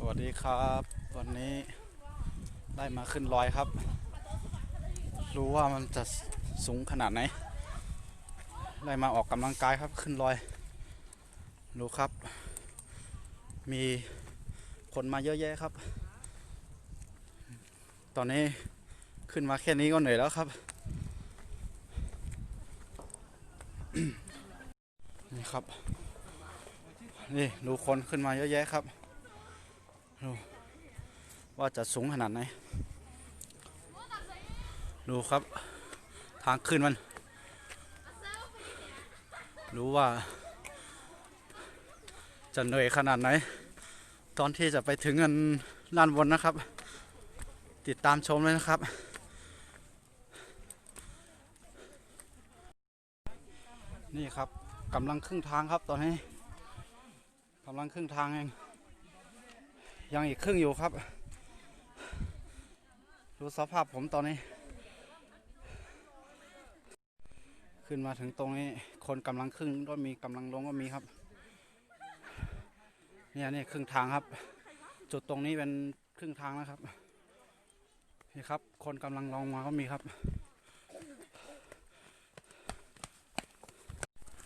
สวัสดีครับวันนี้ได้มาขึ้นลอยครับ รู้ว่ามันจะสูงขนาดไหน ได้มาออกกำลังกายครับขึ้นลอยดูครับ มีคนมาเยอะแยะครับ ตอนนี้ขึ้นมาแค่นี้ก็เหนื่อยแล้วครับนี่ครับ นี่ดูคนขึ้นมาเยอะแยะครับ ว่าจะสูงขนาดไหน ดูครับ ทางขึ้นมัน รู้ว่า จะเหนื่อยขนาดไหน ตอนที่จะไปถึงกันด้านบนนะครับ ติดตามชมเลยนะครับนี่ครับกำลังครึ่งทางครับตอนนี้กำลังครึ่งทางเอง ยังอีกครึ่งอยู่ครับ ดูสภาพผมตอนนี้ ขึ้นมาถึงตรงนี้ คนกำลังครึ่งก็มีกำลังลงก็มีครับ เนี่ยนี่ครึ่งทางครับ จุดตรงนี้เป็นครึ่งทางนะครับ นี่ครับ คนกำลังลงมาก็มีครับ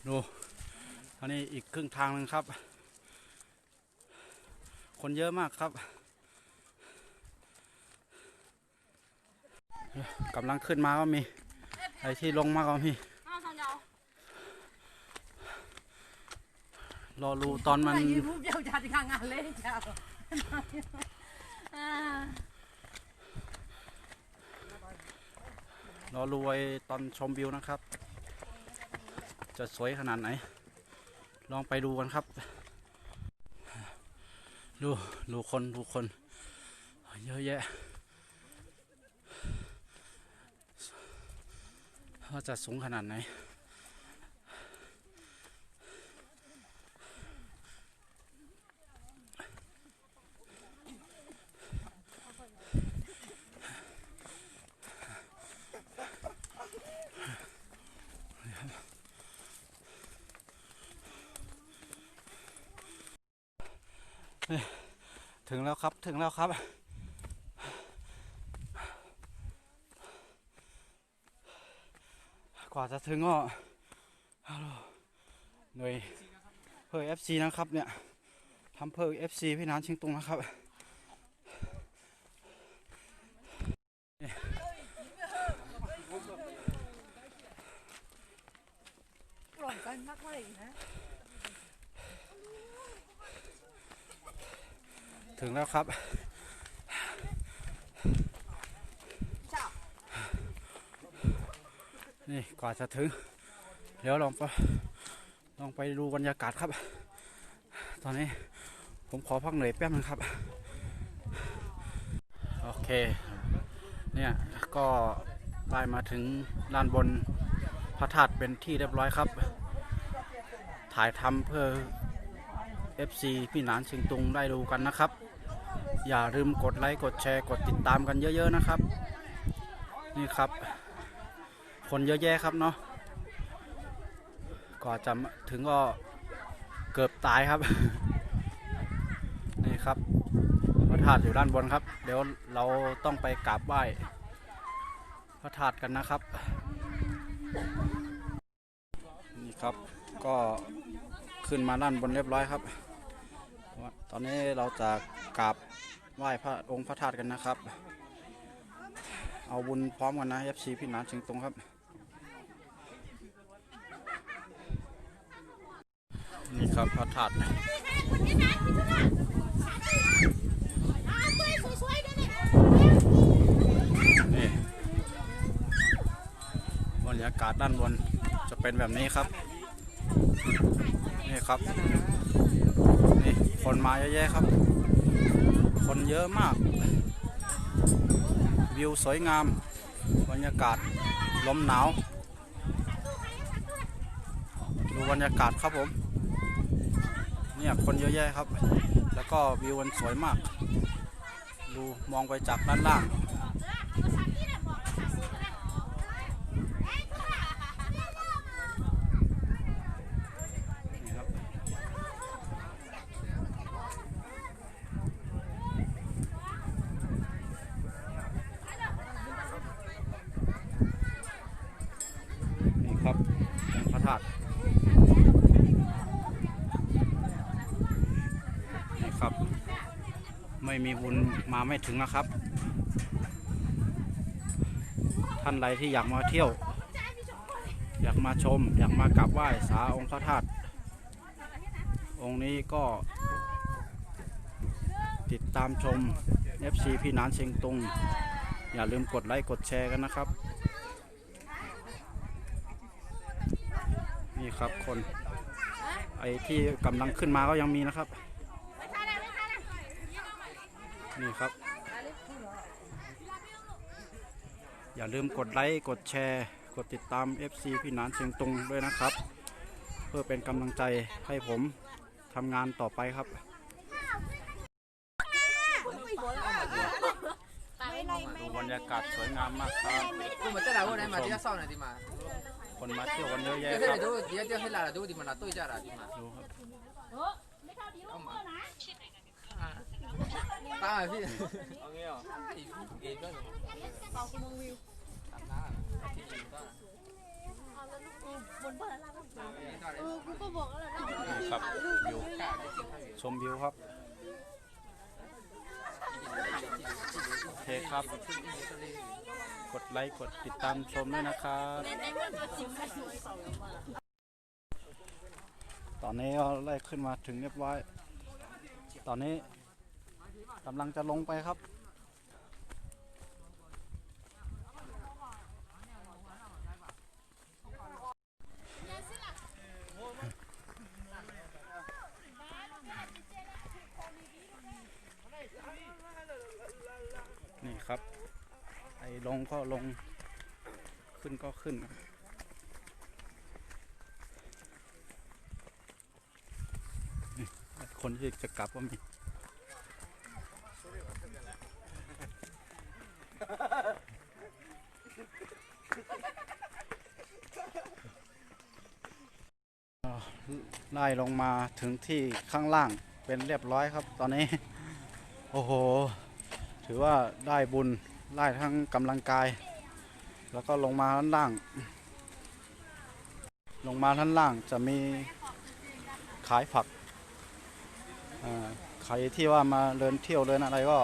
ดูอันนี้อีกครึ่งทางหนึงครับ คนเยอะมากครับกำลังขึ้นมาก็มีไอที่ลงมาก็มีรอรูตอนมันรอรูไวยตอนชมวิวนะครับ จะสวยขนาดไหน ลองไปดูกันครับ ดู ดูคนดูคน เยอะแยะว่าจะสูงขนาดไหน ถึงแล้วครับถึงแล้วครับ กว่าจะถึงก็หน่วยเพิ่ม FC นะครับเนี่ยทำเพิ่ม FC พี่น้นชิงตุงนะครับหล่อยกันมากเลยนะ ถึงแล้วครับ นี่กว่าจะถึง เดี๋ยวลองไปลองไปดูบรรยากาศครับ ตอนนี้ผมขอพักเหนื่อยแป๊บนึงครับ โอเค เนี่ยก็ได้มาถึงด้านบนพระธาตุเป็นที่เรียบร้อยครับ ถ่ายทำเพื่อ FC พี่หนานชิงตุงได้ดูกันนะครับ อย่าลืมกดไลค์กดแชร์กดติดตามกันเยอะ ๆนะครับ นี่ครับ คนเยอะแยะครับเนาะก่อจะถึงก็เกือบตายครับ นี่ครับพระธาตุอยู่ด้านบนครับ เดี๋ยวเราต้องไปกราบไหว้พระธาตุกันนะครับ นี่ครับก็ขึ้นมาด้านบนเรียบร้อยครับ ตอนนี้เราจะกราบไหว้พระองค์พระธาตุกันนะครับ เอาบุญพร้อมกันนะยับชีพี่น้ำชิงตรงครับ นี่ครับพระธาตุนี่บรรยากาศด้านบนจะเป็นแบบนี้ครับ นี่ครับ นี่คนมาเยอะแยะครับ คนเยอะมาก วิวสวยงาม บรรยากาศลมหนาว ดูบรรยากาศครับผม เนี่ยคนเยอะแยะครับ แล้วก็วิวมันสวยมาก ดูมองไปจากด้านล่าง นี่ครับ ครับพระธาตุนี่ครับ ไม่มีบุญมาไม่ถึงนะครับ ท่านใดที่อยากมาเที่ยว อยากมาชม อยากมากราบไหว้สาองค์พระธาตุองค์นี้ก็ติดตามชม FC พี่นานเชียงตุง อย่าลืมกดไลค์ กดแชร์กันนะครับ ครับ คนไอ้ที่กำลังขึ้นมาก็ยังมีนะครับ นี่ครับ อย่าลืมกดไลค์กดแชร์ กดติดตาม FC พี่นานเชียงตุงด้วยนะครับ เพื่อเป็นกำลังใจให้ผมทำงานต่อไปครับบรรยากาศสวยงามมากครับ คนมาเที่ยวกันเยอะแยะครับ ดูเดี๋ยวเดี๋ยวให้ลาดูดิมันลาตุ้ยจ้าลาดิมาดูครับตาพี่เอางี้เหรอเกมก็หนูเป่าคุณมองวิวตัดหน้าที่จริงก็ครับชมวิวครับ เคครับ กดไลค์ กดติดตามชมด้วยนะครับ ตอนนี้เราไล่ขึ้นมาถึงเรียบร้อย ตอนนี้กำลังจะลงไปครับ นี่ครับ ไอ้ลง ก็ลงขึ้นก็ขึ้นคนที่จะกลับก็มีไล่ลงมาถึงที่ข้างล่างเป็นเรียบร้อยครับตอนนี้ โอ้โห ถือว่าได้บุญ ได้ทั้งกำลังกาย แล้วก็ลงมาด้านล่าง ลงมาด้านล่างจะมีขายผักอ่าใครที่ว่ามาเดินเที่ยวเดินอะไรก็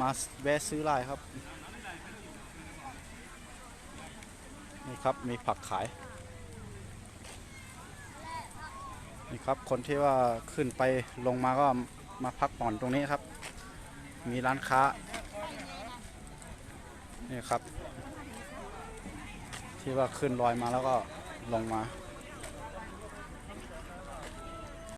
มาแวะซื้อได้ครับนี่ครับมีผักขายนี่ครับคนที่ว่าขึ้นไปลงมาก็มาพักผ่อนตรงนี้ครับ มีร้านค้า นี่ครับ ที่ว่าขึ้นลอยมาแล้วก็ลงมา